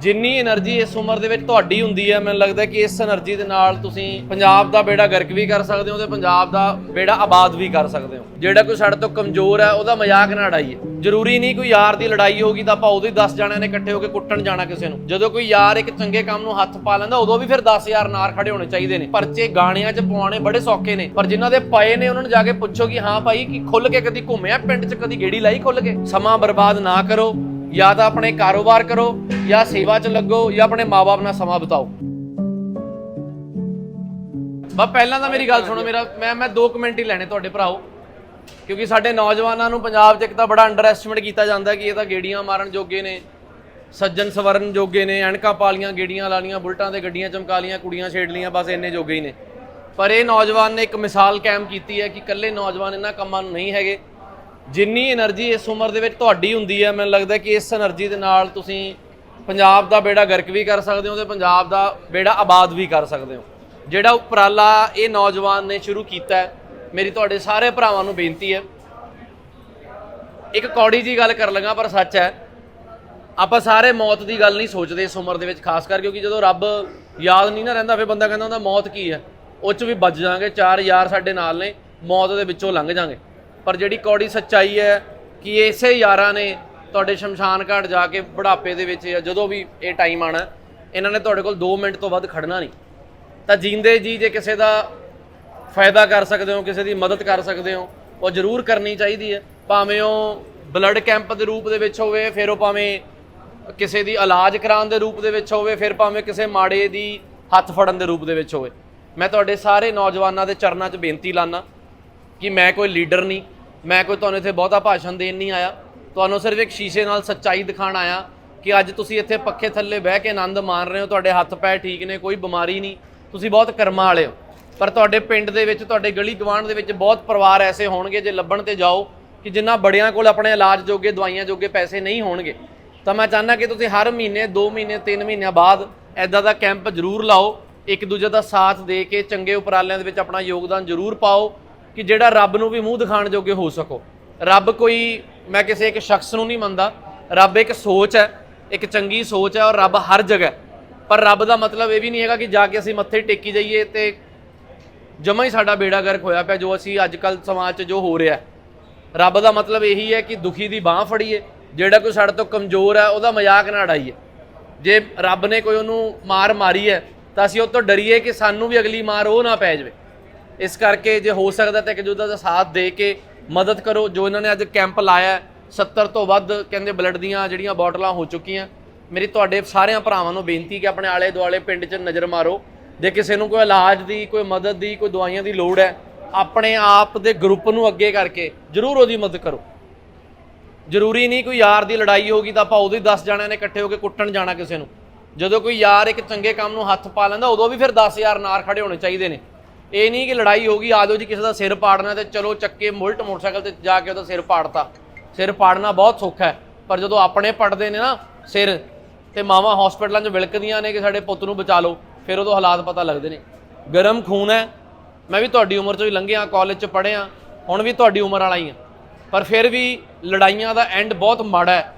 ਜਿੰਨੀ એનર્ਜੀ ਇਸ ਉਮਰ ਦੇ ਵਿੱਚ ਤੁਹਾਡੀ ਹੁੰਦੀ ਹੈ, ਮੈਨੂੰ ਲੱਗਦਾ ਕਿ ਇਸ એનર્ਜੀ ਦੇ ਨਾਲ ਤੁਸੀਂ ਪੰਜਾਬ ਦਾ ਬੇੜਾ ਗਰਕ ਵੀ ਕਰ ਸਕਦੇ ਹੋ ਤੇ ਪੰਜਾਬ ਦਾ ਬੇੜਾ ਆਬਾਦ ਵੀ ਕਰ ਸਕਦੇ ਹੋ। ਜਿਹੜਾ ਕੋਈ ਸਾਡੇ ਤੋਂ ਕਮਜ਼ੋਰ ਹੈ, ਉਹਦਾ ਮਜ਼ਾਕ ਨਾ ਉਡਾਈਏ। ਜ਼ਰੂਰੀ ਨਹੀਂ ਕੋਈ ਯਾਰ ਦੀ ਲੜਾਈ ਹੋਗੀ ਤਾਂ ਆਪਾਂ ਉਦੋਂ 10 ਜਣਿਆਂ ਨੇ ਇਕੱਠੇ ਹੋ ਕੇ ਕੁੱਟਣ ਜਾਣਾ ਕਿਸੇ ਨੂੰ। ਜਦੋਂ ਕੋਈ ਯਾਰ ਇੱਕ ਚੰਗੇ ਕੰਮ ਨੂੰ ਹੱਥ ਪਾ ਲੈਂਦਾ, ਉਦੋਂ ਵੀ ਫਿਰ 10 ਯਾਰ ਨਾਲ ਖੜੇ ਹੋਣੇ ਚਾਹੀਦੇ ਨੇ। ਪਰਚੇ ਗਾਣਿਆਂ 'ਚ ਪਾਉਣੇ ਬੜੇ ਸੌਖੇ ਨੇ। ਪਰ ਜਿਨ੍ਹਾਂ ਦੇ ਪਏ ਨੇ, ਉਹਨਾਂ ਨੂੰ ਜਾ ਕੇ ਪੁੱਛੋ ਕਿ ਹਾਂ ਭਾਈ, ਕਿ ਖੁੱਲ ਕੇ ਕਦੀ ਘੁੰਮਿਆ ਪਿੰਡ 'ਚ, ਕਦੀ ਗੇੜੀ ਲਾਈ ਖੁੱਲ ਕੇ? ਸਮਾਂ ਬਰਬਾਦ ਨਾ ਕਰੋ। ਜਾਂ ਤਾਂ ਆਪਣੇ ਕਾਰੋਬਾਰ ਕਰੋ, ਜਾਂ ਸੇਵਾ 'ਚ ਲੱਗੋ, ਜਾਂ ਆਪਣੇ ਮਾਪੇ ਨਾਲ ਸਮਾਂ ਬਿਤਾਓ। ਬਾ ਪਹਿਲਾਂ ਤਾਂ ਮੇਰੀ ਗੱਲ ਸੁਣੋ, ਮੇਰਾ, ਮੈਂ ਮੈਂ 2 ਕਮੈਂਟ ਹੀ ਲੈਣੇ ਤੁਹਾਡੇ ਭਰਾਓ। ਕਿਉਂਕਿ ਸਾਡੇ ਨੌਜਵਾਨਾਂ ਨੂੰ ਪੰਜਾਬ 'ਚ ਇੱਕ ਤਾਂ ਬੜਾ ਅੰਡਰ ਐਸਟੀਮੇਟ ਕੀਤਾ ਜਾਂਦਾ ਕਿ ਇਹ ਤਾਂ ਗੇੜੀਆਂ ਮਾਰਨ ਜੋਗੇ ਨੇ, ਸੱਜਣ ਸਵਰਨ ਜੋਗੇ ਨੇ, ਐਨਕਾਂ ਪਾਲੀਆਂ, ਗੇੜੀਆਂ ਲਾਲੀਆਂ, ਬੁਲਟਾਂ ਤੇ ਗੱਡੀਆਂ ਚਮਕਾ ਲੀਆਂ, ਕੁੜੀਆਂ ਛੇੜ ਲੀਆਂ, ਬਸ ਇੰਨੇ ਜੋਗੇ ਹੀ ਨੇ। ਪਰ ਇਹ ਨੌਜਵਾਨ ਨੇ ਇੱਕ ਮਿਸਾਲ ਕਾਇਮ ਕੀਤੀ ਹੈ ਕਿ ਇਕੱਲੇ ਨੌਜਵਾਨ ਇਹਨਾਂ ਕੰਮਾਂ ਨੂੰ ਨਹੀਂ ਹੈਗੇ। ਜਿੰਨੀ એનર્ਜੀ ਇਸ ਉਮਰ ਦੇ ਵਿੱਚ ਤੁਹਾਡੀ ਹੁੰਦੀ ਹੈ ਮੈਨੂੰ ਲੱਗਦਾ ਕਿ ਇਸ એનર્ਜੀ ਦੇ ਨਾਲ ਤੁਸੀਂ ਪੰਜਾਬ ਦਾ ਬੇੜਾ ਗਰਕ ਵੀ ਕਰ ਸਕਦੇ ਹੋ ਤੇ ਪੰਜਾਬ ਦਾ ਬੇੜਾ ਆਬਾਦ ਵੀ ਕਰ ਸਕਦੇ ਹੋ। ਜਿਹੜਾ ਉਪਰਾਲਾ ਇਹ ਨੌਜਵਾਨ ਨੇ ਸ਼ੁਰੂ ਕੀਤਾ ਮੇਰੀ ਤੁਹਾਡੇ ਸਾਰੇ ਭਰਾਵਾਂ ਨੂੰ ਬੇਨਤੀ ਹੈ। ਇੱਕ ਕੌੜੀ ਜੀ ਗੱਲ ਕਰ ਲਗਾ, ਪਰ ਸੱਚ ਹੈ, ਆਪਾਂ ਸਾਰੇ ਮੌਤ ਦੀ ਗੱਲ ਨਹੀਂ ਸੋਚਦੇ ਇਸ ਉਮਰ ਦੇ ਵਿੱਚ, ਖਾਸ ਕਰਕੇ ਕਿਉਂਕਿ ਜਦੋਂ ਰੱਬ ਯਾਦ ਨਹੀਂ ਨਾ ਰਹਿੰਦਾ, ਫਿਰ ਬੰਦਾ ਕਹਿੰਦਾ ਹੁੰਦਾ ਮੌਤ ਕੀ ਹੈ? ਉਹ ਚ ਵੀ ਬਚ ਜਾਾਂਗੇ ਚਾਰ ਯਾਰ ਸਾਡੇ ਨਾਲ ਨੇ, ਮੌਤ ਦੇ ਵਿੱਚੋਂ ਲੰਘ ਜਾਾਂਗੇ ਪਰ ਜਿਹੜੀ ਕੌੜੀ ਸੱਚਾਈ ਹੈ ਕਿ ਇਸੇ ਯਾਰਾਂ ਨੇ ਤੁਹਾਡੇ ਸ਼ਮਸ਼ਾਨ ਘਾਟ ਜਾ ਕੇ ਬੁਢਾਪੇ ਦੇ ਵਿੱਚ ਜਾਂ ਜਦੋਂ ਵੀ ਇਹ ਟਾਈਮ ਆਣਾ ਇਹਨਾਂ ਨੇ ਤੁਹਾਡੇ ਕੋਲ 2 ਮਿੰਟ ਤੋਂ ਵੱਧ ਖੜਨਾ ਨਹੀਂ। ਤਾਂ ਜੀਂਦੇ ਜੀ ਜੇ ਕਿਸੇ ਦਾ ਫਾਇਦਾ ਕਰ ਸਕਦੇ ਹੋ, ਕਿਸੇ ਦੀ ਮਦਦ ਕਰ ਸਕਦੇ ਹੋ, ਉਹ ਜ਼ਰੂਰ ਕਰਨੀ ਚਾਹੀਦੀ ਹੈ। ਭਾਵੇਂ ਉਹ ਬਲੱਡ ਕੈਂਪ ਦੇ ਰੂਪ ਦੇ ਵਿੱਚ ਹੋਵੇ, ਫਿਰ ਉਹ ਭਾਵੇਂ ਕਿਸੇ ਦੀ ਇਲਾਜ ਕਰਾਉਣ ਦੇ ਰੂਪ ਦੇ ਵਿੱਚ ਹੋਵੇ, ਫਿਰ ਭਾਵੇਂ ਕਿਸੇ ਮਾੜੇ ਦੀ ਹੱਥ ਫੜਨ ਦੇ ਰੂਪ ਦੇ ਵਿੱਚ ਹੋਵੇ। ਮੈਂ ਤੁਹਾਡੇ ਸਾਰੇ ਨੌਜਵਾਨਾਂ ਦੇ ਚਰਨਾਂ 'ਚ ਬੇਨਤੀ ਲਾਨਾ ਕਿ ਮੈਂ ਕੋਈ ਲੀਡਰ ਨਹੀਂ, ਮੈਂ ਕੋਈ ਤੁਹਾਨੂੰ ਇੱਥੇ ਬਹੁਤਾ ਭਾਸ਼ਣ ਦੇਣ ਨਹੀਂ ਆਇਆ। ਤੁਹਾਨੂੰ ਸਿਰਫ ਇੱਕ ਸ਼ੀਸ਼ੇ ਨਾਲ ਸੱਚਾਈ ਦਿਖਾਣ ਆਇਆ ਕਿ ਅੱਜ ਤੁਸੀਂ ਇੱਥੇ ਪੱਖੇ ਥੱਲੇ ਬਹਿ ਕੇ ਆਨੰਦ ਮਾਣ ਰਹੇ ਹੋ, ਤੁਹਾਡੇ ਹੱਥ ਪੈਰ ਠੀਕ ਨੇ, ਕੋਈ ਬਿਮਾਰੀ ਨਹੀਂ, ਤੁਸੀਂ ਬਹੁਤ ਕਰਮਾਂ ਵਾਲੇ ਹੋ। ਪਰ ਤੁਹਾਡੇ ਪਿੰਡ ਦੇ ਵਿੱਚ, ਤੁਹਾਡੇ ਗਲੀ ਗਵਾਂਢ ਦੇ ਵਿੱਚ ਬਹੁਤ ਪਰਿਵਾਰ ਐਸੇ ਹੋਣਗੇ ਜੇ ਲੱਭਣ ਤੇ ਜਾਓ ਕਿ ਜਿਨ੍ਹਾਂ ਬੜਿਆਂ ਕੋਲ ਆਪਣੇ ਇਲਾਜ ਜੋਗੇ, ਦਵਾਈਆਂ ਜੋਗੇ ਪੈਸੇ ਨਹੀਂ ਹੋਣਗੇ। ਤਾਂ ਮੈਂ ਚਾਹੁੰਦਾ ਕਿ ਤੁਸੀਂ ਹਰ ਮਹੀਨੇ 2 ਮਹੀਨੇ 3 ਮਹੀਨਿਆਂ ਬਾਅਦ ਐਦਾਂ ਦਾ ਕੈਂਪ ਜ਼ਰੂਰ ਲਾਓ। ਇੱਕ ਦੂਜੇ ਦਾ ਸਾਥ ਦੇ ਕੇ ਚੰਗੇ ਉਪਰਾਲਿਆਂ ਦੇ ਵਿੱਚ ਆਪਣਾ ਯੋਗਦਾਨ ਜ਼ਰੂਰ ਪਾਓ। ਕਿ ਜਿਹੜਾ ਰੱਬ ਨੂੰ ਵੀ ਮੂੰਹ ਦਿਖਾਣ ਜੋਗੇ ਹੋ ਸਕੋ। ਰੱਬ ਕੋਈ, ਮੈਂ ਕਿਸੇ ਇੱਕ ਸ਼ਖਸ ਨੂੰ ਨਹੀਂ ਮੰਨਦਾ। ਰੱਬ ਇੱਕ ਸੋਚ ਹੈ, ਇੱਕ ਚੰਗੀ ਸੋਚ ਹੈ ਔਰ ਰੱਬ ਹਰ ਜਗ੍ਹਾ ਪਰ ਰੱਬ ਦਾ ਮਤਲਬ ਇਹ ਵੀ ਨਹੀਂ ਹੈਗਾ ਕਿ ਜਾ ਕੇ ਅਸੀਂ ਮੱਥੇ ਟੇਕੀ ਜਾਈਏ ਤੇ ਜਮਾ ਹੀ ਸਾਡਾ ਬੇੜਾ ਗਰਕ ਹੋਇਆ ਪਿਆ, ਜੋ ਅਸੀਂ ਅੱਜ ਕੱਲ ਸਮਾਜ 'ਚ ਜੋ ਹੋ ਰਿਹਾ ਰੱਬ ਦਾ ਮਤਲਬ ਇਹੀ ਹੈ ਕਿ ਦੁਖੀ ਦੀ ਬਾਹ ਫੜੀਏ, ਜਿਹੜਾ ਕੋਈ ਸਾਡੇ ਤੋਂ ਕਮਜ਼ੋਰ ਹੈ, ਉਹਦਾ ਮਜ਼ਾਕ ਨਾ ਉਡਾਈਏ। ਜੇ ਰੱਬ ਨੇ ਕੋਈ ਉਹਨੂੰ ਮਾਰ ਮਾਰੀ ਹੈ, ਤਾਂ ਅਸੀਂ ਉਹ ਤੋਂ ਡਰੀਏ ਕਿ ਸਾਨੂੰ ਵੀ ਅਗਲੀ ਮਾਰ ਉਹ ਨਾ ਪੈ ਜਾਵੇ। ਇਸ ਕਰਕੇ ਜੇ ਹੋ ਸਕਦਾ ਤਾਂ ਇੱਕ ਦੂਜੇ ਦਾ ਸਾਥ ਦੇ ਕੇ ਮਦਦ ਕਰੋ। ਜੋ ਇਹਨਾਂ ਨੇ ਅੱਜ ਕੈਂਪ ਲਾਇਆ ਹੈ, 70 ਤੋਂ ਵੱਧ ਕਹਿੰਦੇ ਬਲੱਡ ਦੀਆਂ ਜਿਹੜੀਆਂ ਬੋਟਲਾਂ ਹੋ ਚੁੱਕੀਆਂ। ਮੇਰੀ ਤੁਹਾਡੇ ਸਾਰਿਆਂ ਭਰਾਵਾਂ ਨੂੰ ਬੇਨਤੀ ਕਿ ਆਪਣੇ ਆਲੇ ਦੁਆਲੇ ਪਿੰਡ 'ਚ ਨਜ਼ਰ ਮਾਰੋ। ਜੇ ਕਿਸੇ ਨੂੰ ਕੋਈ ਇਲਾਜ ਦੀ ਕੋਈ ਮਦਦ ਦੀ ਕੋਈ ਦਵਾਈਆਂ ਦੀ ਲੋੜ ਹੈ ਆਪਣੇ ਆਪ ਦੇ ਗਰੁੱਪ ਨੂੰ ਅੱਗੇ ਕਰਕੇ ਜ਼ਰੂਰ ਉਹਦੀ ਮਦਦ ਕਰੋ। ਜ਼ਰੂਰੀ ਨਹੀਂ ਕੋਈ ਯਾਰ ਦੀ ਲੜਾਈ ਹੋਗੀ ਤਾਂ ਆਪਾਂ ਉਦੋਂ ਹੀ 10 ਜਣਿਆਂ ਨੇ ਇਕੱਠੇ ਹੋ ਕੇ ਕੁੱਟਣ ਜਾਣਾ ਕਿਸੇ ਨੂੰ। ਜਦੋਂ ਕੋਈ ਯਾਰ ਇੱਕ ਚੰਗੇ ਕੰਮ ਨੂੰ ਹੱਥ ਪਾ ਲੈਂਦਾ ਉਦੋਂ ਵੀ ਫਿਰ 10000 ਨਾਰ ਖੜੇ ਹੋਣੇ ਚਾਹੀਦੇ ਨੇ। ਇਹ ਨਹੀਂ ਕਿ ਲੜਾਈ ਹੋ ਹੋਗੀ ਆਜੋ ਜੀ, ਕਿਸੇ ਦਾ ਸਿਰ ਪਾੜਨਾ ਤੇ ਚਲੋ ਚੱਕੇ ਮੁਲਟ ਮੋਟਰਸਾਈਕਲ ਤੇ ਜਾ ਕੇ ਉਹਦਾ ਸਿਰ ਪਾੜਤਾ। ਸਿਰ ਪਾੜਨਾ ਬਹੁਤ ਸੌਖਾ ਹੈ, ਪਰ ਜਦੋਂ ਆਪਣੇ ਪੜਦੇ ਨੇ ਨਾ ਸਿਰ ਤੇ ਮਾਵਾਂ ਹਸਪੀਟਲਾਂ 'ਚ ਵਿਲਕਦੀਆਂ ਨੇ ਕਿ ਸਾਡੇ ਪੁੱਤ ਨੂੰ ਬਚਾ ਲਓ, ਫਿਰ ਉਦੋਂ ਹਾਲਾਤ ਪਤਾ ਲੱਗਦੇ ਨੇ। ਗਰਮ ਖੂਨ ਹੈ, ਮੈਂ ਵੀ ਤੁਹਾਡੀ ਉਮਰ 'ਚੋਂ ਹੀ ਲੰਘਿਆ ਕਾਲਜ 'ਚ ਪੜ੍ਹਿਆ ਹੁਣ ਵੀ ਤੁਹਾਡੀ ਉਮਰ ਵਾਲਾ ਹੀ ਹਾਂ। ਪਰ ਫਿਰ ਵੀ ਲੜਾਈਆਂ ਦਾ ਐਂਡ ਬਹੁਤ ਮਾੜਾ ਹੈ।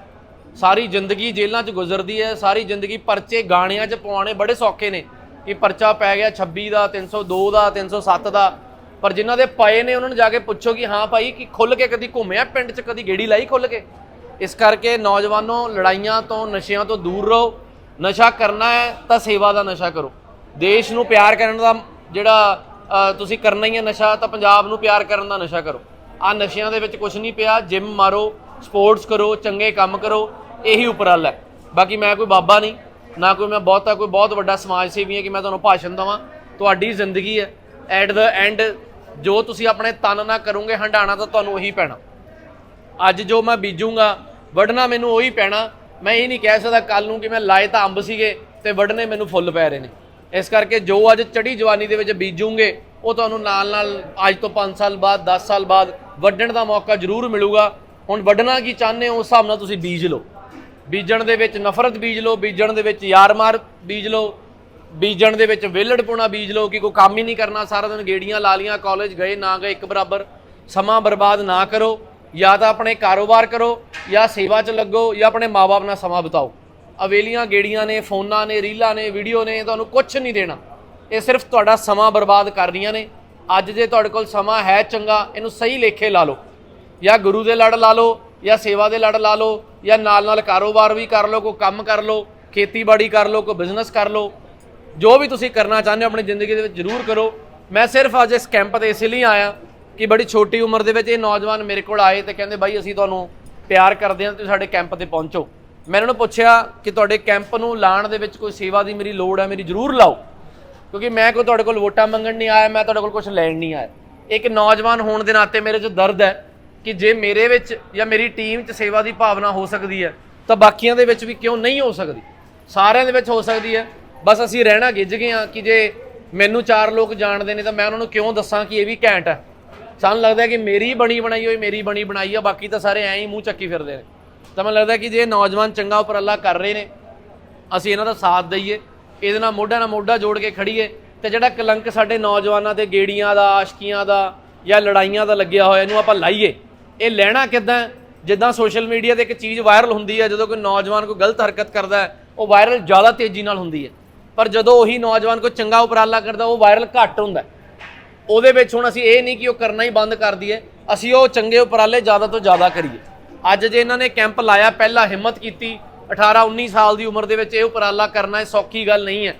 ਸਾਰੀ ਜ਼ਿੰਦਗੀ ਜੇਲ੍ਹਾਂ 'ਚ ਗੁਜ਼ਰਦੀ ਹੈ, ਸਾਰੀ ਜ਼ਿੰਦਗੀ ਪਰਚੇ ਗਾਣਿਆਂ 'ਚ ਪਵਾਉਣੇ ਬੜੇ ਸੌਖੇ ਨੇ। ਕਿ ਪਰਚਾ ਪੈ ਗਿਆ 26 ਦਾ 302 ਦਾ 307 ਦਾ। ਪਰ ਜਿਨ੍ਹਾਂ ਦੇ ਪਏ ਨੇ, ਉਹਨਾਂ ਨੂੰ ਜਾ ਕੇ ਪੁੱਛੋ ਕਿ ਹਾਂ ਭਾਈ, ਕਿ ਖੁੱਲ ਕੇ ਕਦੀ ਘੁੰਮਿਆ ਪਿੰਡ 'ਚ, ਕਦੀ ਗੇੜੀ ਲਾਈ ਖੁੱਲ ਕੇ? ਇਸ ਕਰਕੇ ਨੌਜਵਾਨੋ, ਲੜਾਈਆਂ ਤੋਂ, ਨਸ਼ਿਆਂ ਤੋਂ ਦੂਰ ਰਹੋ। ਨਸ਼ਾ ਕਰਨਾ ਹੈ, ਤਾਂ ਸੇਵਾ ਦਾ ਨਸ਼ਾ ਕਰੋ। ਦੇਸ਼ ਨੂੰ ਪਿਆਰ ਕਰਨ ਦਾ ਜਿਹੜਾ ਤੁਸੀਂ ਕਰਨਾ ਹੀ ਹੈ ਨਸ਼ਾ, ਤਾਂ ਪੰਜਾਬ ਨੂੰ ਪਿਆਰ ਕਰਨ ਦਾ ਨਸ਼ਾ ਕਰੋ। ਆ ਨਸ਼ਿਆਂ ਦੇ ਵਿੱਚ ਕੁਝ ਨਹੀਂ ਪਿਆ, ਜਿਮ ਮਾਰੋ, ਸਪੋਰਟਸ ਕਰੋ, ਚੰਗੇ ਕੰਮ ਕਰੋ, ਇਹੀ ਉਪਰਾਲਾ ਹੈ। ਬਾਕੀ ਮੈਂ ਕੋਈ ਬਾਬਾ ਨਹੀਂ। ਨਾ ਕੋਈ ਮੈਂ ਬਹੁਤਾ ਕੋਈ ਬਹੁਤ ਵੱਡਾ ਸਮਾਜ ਸੇਵੀ ਹਾਂ ਕਿ ਮੈਂ ਤੁਹਾਨੂੰ ਭਾਸ਼ਣ ਦਵਾਂ। ਤੁਹਾਡੀ ਜ਼ਿੰਦਗੀ ਹੈ। ਐਟ ਦਾ ਐਂਡ ਜੋ ਤੁਸੀਂ ਆਪਣੇ ਤਨ ਨਾਲ ਕਰੋਗੇ ਹੰਡਾਣਾ ਤਾਂ ਤੁਹਾਨੂੰ ਉਹੀ ਪੈਣਾ। ਅੱਜ ਜੋ ਮੈਂ ਬੀਜੂੰਗਾ, ਵੱਢਣਾ ਮੈਨੂੰ ਉਹੀ ਪੈਣਾ। ਮੈਂ ਇਹ ਨਹੀਂ ਕਹਿ ਸਕਦਾ ਕੱਲ ਨੂੰ ਕਿ ਮੈਂ ਲਾਏ ਤਾਂ ਅੰਬ ਸੀਗੇ ਤੇ ਵੱਢਣੇ ਮੈਨੂੰ ਫੁੱਲ ਪੈ ਰਹੇ ਨੇ। ਇਸ ਕਰਕੇ ਜੋ ਅੱਜ ਚੜੀ ਜਵਾਨੀ ਦੇ ਵਿੱਚ ਬੀਜੂਗੇ, ਉਹ ਤੁਹਾਨੂੰ ਨਾਲ ਨਾਲ ਅੱਜ ਤੋਂ 5 ਸਾਲ ਬਾਅਦ 10 ਸਾਲ ਬਾਅਦ ਵੱਢਣ ਦਾ ਮੌਕਾ ਜ਼ਰੂਰ ਮਿਲੂਗਾ। ਹੁਣ ਵੱਢਣਾ ਕੀ ਚਾਹੁੰਦੇ ਹੋ, ਉਸ ਹਿਸਾਬ ਨਾਲ ਤੁਸੀਂ ਬੀਜ ਲਓ। ਬੀਜਣ ਦੇ ਵਿੱਚ ਨਫ਼ਰਤ ਬੀਜ ਲਓ, ਬੀਜਣ ਦੇ ਵਿੱਚ ਯਾਰ-ਮਾਰ ਬੀਜ ਲਓ, ਬੀਜਣ ਦੇ ਵਿੱਚ ਵਿਹਲੜਪੁਣਾ ਬੀਜ ਲਓ ਕਿ ਕੋਈ ਕੰਮ ਹੀ ਨਹੀਂ ਕਰਨਾ, ਸਾਰਾ ਦਿਨ ਗੇੜੀਆਂ ਲਾ ਲੀਆਂ ਕਾਲਜ ਗਏ, ਨਾ ਗਏ, ਇੱਕ ਬਰਾਬਰ। ਸਮਾਂ ਬਰਬਾਦ ਨਾ ਕਰੋ, ਜਾਂ ਤਾਂ ਆਪਣੇ ਕਾਰੋਬਾਰ ਕਰੋ, ਜਾਂ ਸੇਵਾ 'ਚ ਲੱਗੋ, ਜਾਂ ਆਪਣੇ ਮਾਪੇ ਨਾਲ ਸਮਾਂ ਬਿਤਾਓ। ਅਵੇਲੀਆਂ ਗੇੜੀਆਂ ਨੇ, ਫੋਨਾਂ ਨੇ, ਰੀਲਾਂ ਨੇ ਵੀਡੀਓ ਨੇ, ਤੁਹਾਨੂੰ ਕੁਝ ਨਹੀਂ ਦੇਣਾ। ਇਹ ਸਿਰਫ ਤੁਹਾਡਾ ਸਮਾਂ ਬਰਬਾਦ ਕਰ ਰਹੀਆਂ ਨੇ। ਅੱਜ ਜੇ ਤੁਹਾਡੇ ਕੋਲ ਸਮਾਂ ਹੈ ਚੰਗਾ, ਇਹਨੂੰ ਸਹੀ ਲੇਖੇ ਲਾ ਲਓ। ਜਾਂ ਗੁਰੂ ਦੇ ਲੜ ਲਾ ਲਓ, ਜਾਂ ਸੇਵਾ ਦੇ ਲੜ ਲਾ ਲਓ ਜਾਂ ਨਾਲ ਨਾਲ ਕਾਰੋਬਾਰ ਵੀ ਕਰ ਲਓ, ਕੋਈ ਕੰਮ ਕਰ ਲਓ, ਖੇਤੀਬਾੜੀ ਕਰ ਲਓ, ਕੋਈ ਬਿਜ਼ਨਸ ਕਰ ਲਓ, ਜੋ ਵੀ ਤੁਸੀਂ ਕਰਨਾ ਚਾਹੁੰਦੇ ਹੋ ਆਪਣੀ ਜ਼ਿੰਦਗੀ ਦੇ ਵਿੱਚ ਜ਼ਰੂਰ ਕਰੋ। ਮੈਂ ਸਿਰਫ ਅੱਜ ਇਸ ਕੈਂਪ ਤੇ ਇਸ ਲਈ ਆਇਆ ਕਿ ਬੜੀ ਛੋਟੀ ਉਮਰ ਦੇ ਵਿੱਚ ਇਹ ਨੌਜਵਾਨ ਮੇਰੇ ਕੋਲ ਆਏ ਤੇ ਕਹਿੰਦੇ ਬਾਈ ਅਸੀਂ ਤੁਹਾਨੂੰ ਪਿਆਰ ਕਰਦੇ ਹਾਂ, ਤੁਸੀਂ ਸਾਡੇ ਕੈਂਪ ਤੇ ਪਹੁੰਚੋ। ਮੈਂ ਇਹਨਾਂ ਨੂੰ ਪੁੱਛਿਆ ਕਿ ਤੁਹਾਡੇ ਕੈਂਪ ਨੂੰ ਲਾਣ ਦੇ ਵਿੱਚ ਕੋਈ ਸੇਵਾ ਦੀ ਮੇਰੀ ਲੋੜ ਹੈ, ਮੇਰੀ ਜ਼ਰੂਰ ਲਾਓ। ਕਿਉਂਕਿ ਮੈਂ ਕੋਈ ਤੁਹਾਡੇ ਕੋਲ ਵੋਟਾਂ ਮੰਗਣ ਨਹੀਂ ਆਇਆ, ਮੈਂ ਤੁਹਾਡੇ ਕੋਲ ਕੁਝ ਲੈਣ ਨਹੀਂ ਆਇਆ। ਇੱਕ ਨੌਜਵਾਨ ਹੋਣ ਦੇ ਨਾਤੇ ਮੇਰੇ 'ਚ ਦਰਦ ਹੈ। ਕਿ ਜੇ ਮੇਰੇ ਵਿੱਚ ਜਾਂ ਮੇਰੀ ਟੀਮ 'ਚ ਸੇਵਾ ਦੀ ਭਾਵਨਾ ਹੋ ਸਕਦੀ ਹੈ, ਤਾਂ ਬਾਕੀਆਂ ਦੇ ਵਿੱਚ ਵੀ ਕਿਉਂ ਨਹੀਂ ਹੋ ਸਕਦੀ? ਸਾਰਿਆਂ ਦੇ ਵਿੱਚ ਹੋ ਸਕਦੀ ਹੈ। ਬਸ ਅਸੀਂ ਰਹਿਣਾ ਗਿੱਜ ਗਏ ਹਾਂ ਕਿ ਜੇ ਮੈਨੂੰ ਚਾਰ ਲੋਕ ਜਾਣਦੇ ਨੇ ਤਾਂ ਮੈਂ ਉਹਨਾਂ ਨੂੰ ਕਿਉਂ ਦੱਸਾਂ ਕਿ ਇਹ ਵੀ ਘੈਂਟ ਹੈ? ਸਾਨੂੰ ਲੱਗਦਾ ਕਿ ਮੇਰੀ ਬਣੀ ਬਣਾਈ ਹੋਈ, ਮੇਰੀ ਬਣੀ ਬਣਾਈ ਆ, ਬਾਕੀ ਤਾਂ ਸਾਰੇ ਐਂ ਹੀ ਮੂੰਹ ਚੱਕੀ ਫਿਰਦੇ ਨੇ। ਤਾਂ ਮੈਨੂੰ ਲੱਗਦਾ ਕਿ ਜੇ ਨੌਜਵਾਨ ਚੰਗਾ ਉਪਰਾਲਾ ਕਰ ਰਹੇ ਨੇ, ਅਸੀਂ ਇਹਨਾਂ ਦਾ ਸਾਥ ਦਈਏ, ਇਹਦੇ ਨਾਲ ਮੋਢਾ ਨਾਲ ਮੋਢਾ ਜੋੜ ਕੇ ਖੜੀਏ ਤੇ ਜਿਹੜਾ ਕਲੰਕ ਸਾਡੇ ਨੌਜਵਾਨਾਂ ਤੇ ਗੇੜੀਆਂ ਦਾ, ਆਸ਼ਕੀਆਂ ਦਾ ਜਾਂ ਲੜਾਈਆਂ ਦਾ ਲੱਗਿਆ ਹੋਇਆ, ਇਹਨੂੰ ਆਪਾਂ ਲਾਈਏ। ਇਹ ਲੈਣਾ ਕਿੱਦਾਂ ਜਿੱਦਾਂ ਸੋਸ਼ਲ ਮੀਡੀਆ ਤੇ ਇੱਕ ਚੀਜ਼ ਵਾਇਰਲ ਹੁੰਦੀ ਹੈ, ਜਦੋਂ ਕੋਈ ਨੌਜਵਾਨ ਕੋਈ ਗਲਤ ਹਰਕਤ ਕਰਦਾ ਉਹ ਵਾਇਰਲ ਜ਼ਿਆਦਾ ਤੇਜ਼ੀ ਨਾਲ ਹੁੰਦੀ ਹੈ। ਪਰ ਜਦੋਂ ਉਹੀ ਨੌਜਵਾਨ ਕੋਈ ਚੰਗਾ ਉਪਰਾਲਾ ਕਰਦਾ, ਉਹ ਵਾਇਰਲ ਘੱਟ ਹੁੰਦਾ ਉਹਦੇ ਵਿੱਚ ਹੁਣ ਅਸੀਂ ਇਹ ਨਹੀਂ ਕਿ ਉਹ ਕਰਨਾ ਹੀ ਬੰਦ ਕਰ ਦਈਏ, ਅਸੀਂ ਉਹ ਚੰਗੇ ਉਪਰਾਲੇ ਜ਼ਿਆਦਾ ਤੋਂ ਜ਼ਿਆਦਾ ਕਰੀਏ। ਅੱਜ ਜੇ ਇਹਨਾਂ ਨੇ ਕੈਂਪ ਲਾਇਆ, ਪਹਿਲਾਂ ਹਿੰਮਤ ਕੀਤੀ 18 19 ਸਾਲ ਦੀ ਉਮਰ ਦੇ ਵਿੱਚ ਇਹ ਉਪਰਾਲਾ ਕਰਨਾ ਇਹ ਸੌਖੀ ਗੱਲ ਨਹੀਂ ਹੈ।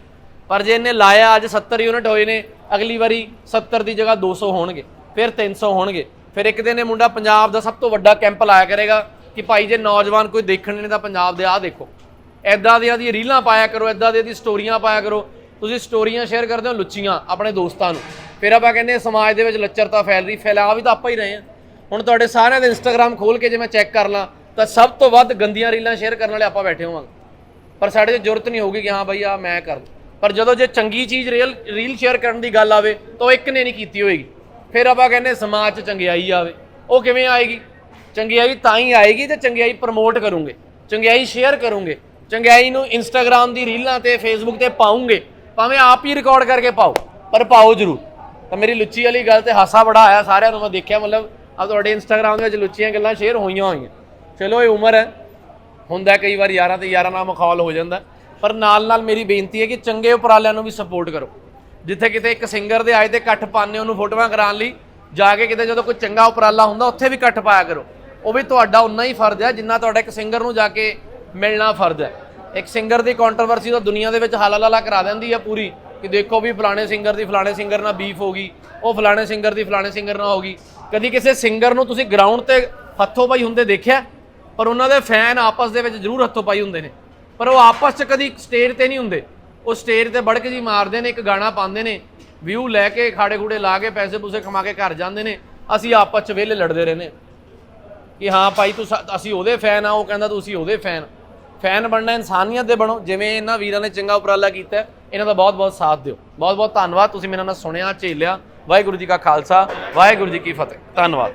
ਪਰ ਜੇ ਇਹਨੇ ਲਾਇਆ, ਅੱਜ 70 ਯੂਨਿਟ ਹੋਏ ਨੇ, ਅਗਲੀ ਵਾਰੀ 70 ਦੀ ਜਗ੍ਹਾ 200 ਹੋਣਗੇ, ਫਿਰ 300 ਹੋਣਗੇ। ਫਿਰ ਇੱਕ ਦਿਨ ਇਹ ਮੁੰਡਾ ਪੰਜਾਬ ਦਾ ਸਭ ਤੋਂ ਵੱਡਾ ਕੈਂਪ ਲਾਇਆ ਕਰੇਗਾ ਕਿ ਭਾਈ ਜੇ ਨੌਜਵਾਨ ਕੋਈ ਦੇਖਣ ਨੇ ਤਾਂ ਪੰਜਾਬ ਦੇ ਆਹ ਦੇਖੋ। ਐਦਾਂ ਦੀਆਂ ਦੀ ਰੀਲਾਂ ਪਾਇਆ ਕਰੋ ਐਦਾਂ ਦੀਆਂ ਦੀ ਸਟੋਰੀਆਂ ਪਾਇਆ ਕਰੋ। ਤੁਸੀਂ ਸਟੋਰੀਆਂ ਸ਼ੇਅਰ ਕਰਦੇ ਹੋ ਲੁੱਚੀਆਂ ਆਪਣੇ ਦੋਸਤਾਂ ਨੂੰ। ਫਿਰ ਆਪਾਂ ਕਹਿੰਦੇ ਸਮਾਜ ਦੇ ਵਿੱਚ ਲੱਚਰਤਾ ਫੈਲ ਰਹੀ, ਫੈਲਾ ਵੀ ਤਾਂ ਆਪਾਂ ਹੀ ਰਹੇ ਹਾਂ। ਹੁਣ ਤੁਹਾਡੇ ਸਾਰਿਆਂ ਦੇ ਇੰਸਟਾਗ੍ਰam ਖੋਲ ਕੇ ਜੇ ਮੈਂ ਚੈੱਕ ਕਰ ਲਾਂ, ਤਾਂ ਸਭ ਤੋਂ ਵੱਧ ਗੰਦੀਆਂ ਰੀਲਾਂ ਸ਼ੇਅਰ ਕਰਨ ਵਾਲੇ ਆਪਾਂ ਬੈਠੇ ਹੋਵਾਂਗੇ। ਪਰ ਸਾਡੇ 'ਤੇ ਜ਼ਰੂਰਤ ਨਹੀਂ ਹੋਊਗੀ ਕਿ ਹਾਂ ਬਈ ਆ ਮੈਂ ਕਰ ਪਰ ਜਦੋਂ ਜੇ ਚੰਗੀ ਚੀਜ਼ ਰੀਲ ਰੀਲ ਸ਼ੇਅਰ ਕਰਨ ਦੀ ਗੱਲ ਆਵੇ, ਤਾਂ ਉਹ ਇੱਕ ਨੇ ਨਹੀਂ ਕੀਤੀ ਹੋਏਗੀ। ਫਿਰ ਆਪਾਂ ਕਹਿੰਦੇ ਸਮਾਜ 'ਚ ਚੰਗਿਆਈ ਆਵੇ। ਉਹ ਕਿਵੇਂ ਆਏਗੀ? ਚੰਗਿਆਈ ਤਾਂ ਹੀ ਆਏਗੀ ਤੇ ਚੰਗਿਆਈ ਪ੍ਰਮੋਟ ਕਰੂੰਗੇ। ਚੰਗਿਆਈ ਸ਼ੇਅਰ ਕਰੂੰਗੇ। ਚੰਗਿਆਈ ਨੂੰ ਇੰਸਟਾਗ੍ਰam ਦੀ ਰੀਲਾਂ ਤੇ ਫੇਸਬੁੱਕ ਤੇ ਪਾਉਂਗੇ। ਭਾਵੇਂ ਆਪ ਹੀ ਰਿਕਾਰਡ ਕਰਕੇ ਪਾਓ, ਪਰ ਪਾਓ ਜ਼ਰੂਰ। ਤਾਂ ਮੇਰੀ ਲੁੱਚੀ ਵਾਲੀ ਗੱਲ ਤੇ ਹਾਸਾ ਬੜਾ ਆਇਆ, ਸਾਰਿਆਂ ਨੂੰ ਮੈਂ ਦੇਖਿਆ, ਮਤਲਬ ਆ ਤੁਹਾਡੇ ਇੰਸਟਾਗ੍ਰam ਦੇ ਵਿੱਚ ਲੁੱਚੀਆਂ ਗੱਲਾਂ ਸ਼ੇਅਰ ਹੋਈਆਂ ਹੋਈਆਂ। ਚਲੋ ਇਹ ਉਮਰ ਹੈ। ਹੁੰਦਾ ਕਈ ਵਾਰ ਯਾਰਾਂ ਤੇ ਯਾਰਾਂ ਨਾਲ ਮਖੌਲ ਹੋ ਜਾਂਦਾ। ਪਰ ਨਾਲ ਨਾਲ ਮੇਰੀ ਬੇਨਤੀ ਹੈ ਕਿ ਚੰਗੇ ਉਪਰਾਲਿਆਂ ਨੂੰ ਵੀ ਸਪੋਰਟ ਕਰੋ। ਜਿੱਥੇ ਕਿਤੇ ਇੱਕ ਸਿੰਗਰ ਦੇ ਆਏ ਤੇ ਇਕੱਠ ਪਾਣੇ ਉਹਨੂੰ ਫੋਟੋਆਂ ਕਰਾਉਣ ਲਈ, ਜਾ ਕੇ ਕਿਤੇ ਜਦੋਂ ਕੋਈ ਚੰਗਾ ਉਪਰਾਲਾ ਹੁੰਦਾ, ਉੱਥੇ ਵੀ ਇਕੱਠ ਪਾਇਆ ਕਰੋ। ਉਹ ਵੀ ਤੁਹਾਡਾ ਉਨਾ ਹੀ ਫਰਜ਼ ਹੈ ਜਿੰਨਾ ਤੁਹਾਡਾ ਇੱਕ ਸਿੰਗਰ ਨੂੰ ਜਾ ਕੇ ਮਿਲਣਾ ਫਰਜ਼ ਹੈ। ਇੱਕ ਸਿੰਗਰ ਦੀ ਕੰਟਰੋਵਰਸੀ ਤਾਂ ਦੁਨੀਆ ਦੇ ਵਿੱਚ ਹਾਲਾਲਾਲਾ ਕਰਾ ਦਿੰਦੀ ਹੈ ਪੂਰੀ, ਕਿ ਦੇਖੋ ਵੀ ਫਲਾਣੇ ਸਿੰਗਰ ਦੀ ਫਲਾਣੇ ਸਿੰਗਰ ਨਾਲ ਬੀਫ ਹੋ ਗਈ, ਉਹ ਫਲਾਣੇ ਸਿੰਗਰ ਦੀ ਫਲਾਣੇ ਸਿੰਗਰ ਨਾਲ ਹੋ ਗਈ। ਕਦੀ ਕਿਸੇ ਸਿੰਗਰ ਨੂੰ ਤੁਸੀਂ ਗਰਾਊਂਡ ਤੇ ਹੱਥੋਂ ਪਾਈ ਹੁੰਦੇ ਦੇਖਿਆ? ਪਰ ਉਹਨਾਂ ਦੇ ਫੈਨ ਆਪਸ ਦੇ ਵਿੱਚ ਜ਼ਰੂਰ ਹੱਥੋਂ ਪਾਈ ਹੁੰਦੇ ਨੇ। ਪਰ ਉਹ ਆਪਸ 'ਚ ਕਦੀ ਸਟੇਜ ਤੇ ਨਹੀਂ ਹੁੰਦੇ। ਉਹ ਸਟੇਜ ਤੇ ਬੜਕ ਜੀ ਮਾਰਦੇ ਨੇ, ਇੱਕ ਗਾਣਾ ਪਾਉਂਦੇ ਨੇ, ਵਿਊ ਲੈ ਕੇ ਖਾੜੇ ਖੂੜੇ ਲਾ ਕੇ ਪੈਸੇ ਪੂਸੇ ਕਮਾ ਕੇ ਘਰ ਜਾਂਦੇ ਨੇ, ਅਸੀਂ ਆਪਸ 'ਚ ਵਿਹਲੇ ਲੜਦੇ ਰਹਿੰਦੇ ਹਾਂ। ਕਿ ਹਾਂ ਭਾਈ ਤੂੰ ਅਸੀਂ ਉਹਦੇ ਫੈਨ ਆ ਉਹ ਕਹਿੰਦਾ ਤੁਸੀਂ ਉਹਦੇ ਫੈਨ ਫੈਨ ਬਣਨਾ ਇਨਸਾਨੀਅਤ ਦੇ ਬਣੋ, ਜਿਵੇਂ ਇਹਨਾਂ ਵੀਰਾਂ ਨੇ ਚੰਗਾ ਉਪਰਾਲਾ ਕੀਤਾ, ਇਹਨਾਂ ਦਾ ਬਹੁਤ ਬਹੁਤ ਸਾਥ ਦਿਓ। ਬਹੁਤ ਬਹੁਤ ਧੰਨਵਾਦ, ਤੁਸੀਂ ਮੇਰੇ ਨਾਲ ਸੁਣਿਆ, ਝੇਲਿਆ। ਵਾਹਿਗੁਰੂ ਜੀ ਕਾ ਖਾਲਸਾ, ਵਾਹਿਗੁਰੂ ਜੀ ਕੀ ਫਤਿਹ। ਧੰਨਵਾਦ।